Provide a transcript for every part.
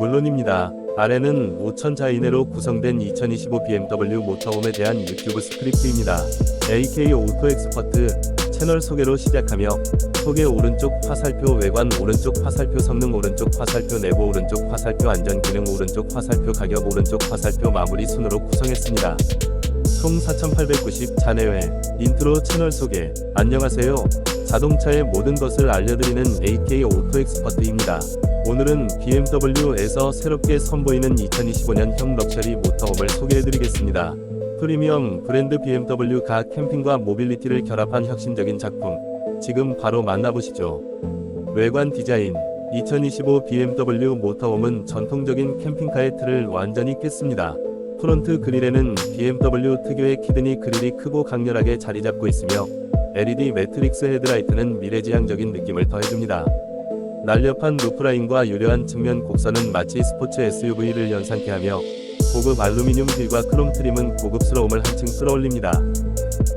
본론입니다. 아래는 5천자 이내로 구성된 2025 BMW 모터홈에 대한 유튜브 스크립트입니다. AK 오토 엑스퍼트 채널 소개로 시작하며 소개 오른쪽 화살표 외관 오른쪽 화살표 성능 오른쪽 화살표 내부 오른쪽 화살표 안전 기능 오른쪽 화살표 가격 오른쪽 화살표 마무리 순으로 구성했습니다. 총 4,890 자내외 인트로 채널 소개 안녕하세요. 자동차의 모든 것을 알려드리는 AK 오토 엑스퍼트입니다. 오늘은 BMW에서 새롭게 선보이는 2025년형 럭셔리 모터홈을 소개해드리겠습니다. 프리미엄 브랜드 BMW가 캠핑과 모빌리티를 결합한 혁신적인 작품. 지금 바로 만나보시죠. 외관 디자인 2025 BMW 모터홈은 전통적인 캠핑카의 틀을 완전히 깼습니다. 프론트 그릴에는 BMW 특유의 키드니 그릴이 크고 강렬하게 자리 잡고 있으며 LED 매트릭스 헤드라이트는 미래지향적인 느낌을 더해줍니다. 날렵한 루프라인과 유려한 측면 곡선은 마치 스포츠 SUV를 연상케 하며 고급 알루미늄 휠과 크롬 트림은 고급스러움을 한층 끌어올립니다.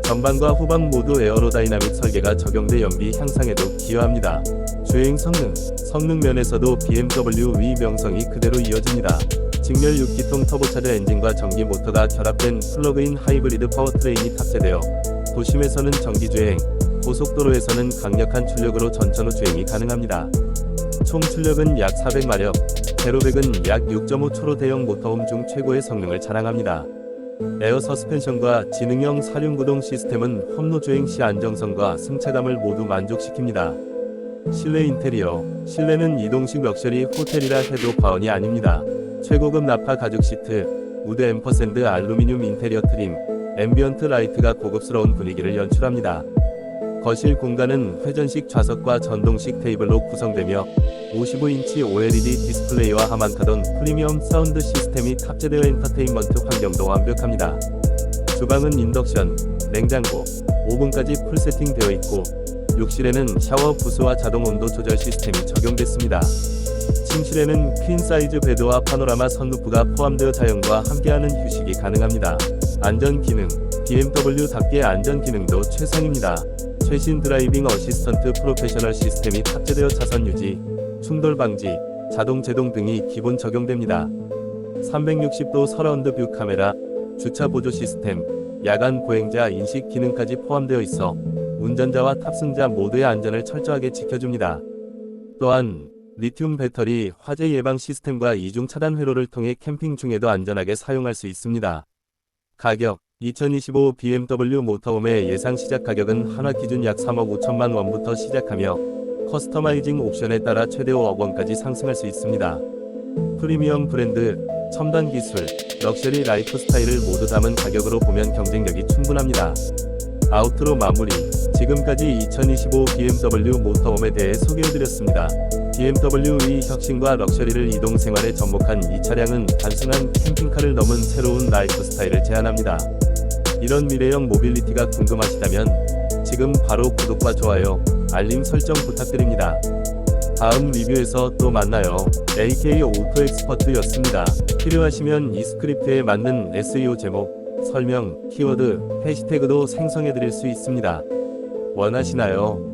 전방과 후방 모두 에어로다이나믹 설계가 적용돼 연비 향상에도 기여합니다. 주행 성능, 성능 면에서도 BMW 위 명성이 그대로 이어집니다. 직렬 6기통 터보차저 엔진과 전기 모터가 결합된 플러그인 하이브리드 파워트레인이 탑재되어 도심에서는 전기 주행, 고속도로에서는 강력한 출력으로 전천 후 주행이 가능합니다. 총 출력은 약 400마력, 제로백은 약 6.5초로 대형 모터홈 중 최고의 성능을 자랑합니다. 에어 서스펜션과 지능형 사륜구동 시스템은 험로 주행 시 안정성과 승차감을 모두 만족시킵니다. 실내 인테리어, 실내는 이동식 럭셔리 호텔이라 해도 과언이 아닙니다. 최고급 나파 가죽 시트, 우드 앰퍼샌드 알루미늄 인테리어 트림, 앰비언트 라이트가 고급스러운 분위기를 연출합니다. 거실 공간은 회전식 좌석과 전동식 테이블로 구성되며 55인치 OLED 디스플레이와 하만카돈 프리미엄 사운드 시스템이 탑재되어 엔터테인먼트 환경도 완벽합니다. 주방은 인덕션, 냉장고, 오븐까지 풀 세팅되어 있고 욕실에는 샤워 부스와 자동 온도 조절 시스템이 적용됐습니다. 침실에는 퀸 사이즈 베드와 파노라마 선루프가 포함되어 자연과 함께하는 휴식이 가능합니다. 안전 기능 BMW답게 안전 기능도 최상입니다. 최신 드라이빙 어시스턴트 프로페셔널 시스템이 탑재되어 차선 유지, 충돌 방지, 자동 제동 등이 기본 적용됩니다. 360도 서라운드 뷰 카메라, 주차 보조 시스템, 야간 보행자 인식 기능까지 포함되어 있어 운전자와 탑승자 모두의 안전을 철저하게 지켜줍니다. 또한 리튬 배터리 화재 예방 시스템과 이중 차단 회로를 통해 캠핑 중에도 안전하게 사용할 수 있습니다. 가격 2025 BMW 모터홈의 예상 시작 가격은 한화 기준 약 3억 5천만 원부터 시작하며 커스터마이징 옵션에 따라 최대 5억 원까지 상승할 수 있습니다. 프리미엄 브랜드, 첨단 기술, 럭셔리 라이프 스타일을 모두 담은 가격으로 보면 경쟁력이 충분합니다. 아우트로 마무리. 지금까지 2025 BMW 모터홈에 대해 소개해드렸습니다. BMW의 혁신과 럭셔리를 이동 생활에 접목한 이 차량은 단순한 캠핑카를 넘은 새로운 라이프 스타일을 제안합니다. 이런 미래형 모빌리티가 궁금하시다면 지금 바로 구독과 좋아요, 알림 설정 부탁드립니다. 다음 리뷰에서 또 만나요. AK 오토 엑스퍼트였습니다. 필요하시면 이 스크립트에 맞는 SEO 제목, 설명, 키워드, 해시태그도 생성해 드릴 수 있습니다. 원하시나요?